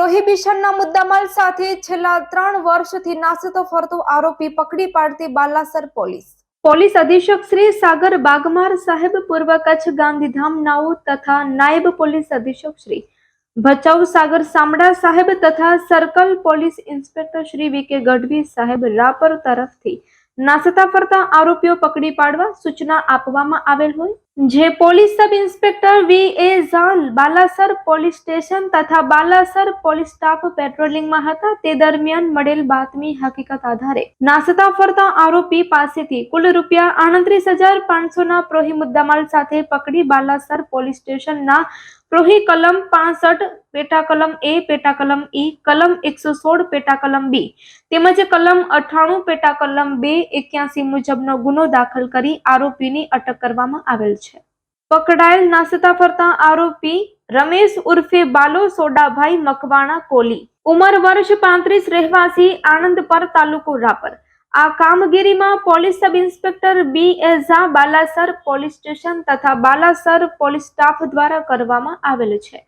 પ્રોહિબિશનના મુદ્દામાલ સાથે છેલ્લા ત્રણ વર્ષથી નાસતો ફરતો આરોપી પકડી પાડતી બાલાસર પોલીસ. પોલીસ અધિક્ષક શ્રી સાગર બાગમાર સાહેબ પૂર્વ કચ્છ ગાંધીધામ નાઉ તથા નાયબ પોલીસ અધિક્ષક શ્રી ભચાઉ સાગર સામડા સાહેબ તથા circle police inspector Shri V K Gadhvi સાહેબ રાપર તરફથી નાસતા ફરતા આરોપીઓ પકડી પાડવા સૂચના આપવામાં આવેલ હોય. જે police sub inspector V A Jhala Balasar police station તથા બાલાસર પોલીસ સ્ટાફ પેટ્રોલિંગમાં હતા તે દરમિયાન મળેલ બાતમી હકીકત આધારે નાસતા ફરતા આરોપી પાસેથી કુલ રૂપિયા આડત્રીસ હજાર પાંચસોના પ્રોહી મુદ્દામાલ સાથે પકડી બાલાસર પોલીસ સ્ટેશનના પ્રોહી કલમ પાસઠ પેટા કલમ એ પેટા કલમ ઈ, કલમ એકસો સોળ પેટા કલમ બી. તેમજ કલમ અઠ્ઠાણું પેટા કલમ બે, એક્યાસી મુજબનો ગુનો દાખલ કરી આરોપીની અટક કરવામાં આવેલ છે. પકડાયેલ નાસતા ફરતા આરોપી રમેશ ઉર્ફે બાલો સોડાભાઈ મકવાણા કોલી. ઉંમર વર્ષ પાંત્રીસ, રહેવાસી આણંદપર તાલુકો રાપર. આ કામગીરીમાં પોલીસ સબ ઇન્સ્પેક્ટર બી એઝા બાલાસર પોલીસ સ્ટેશન તથા બાલાસર પોલીસ સ્ટાફ દ્વારા કરવામાં આવેલ છે.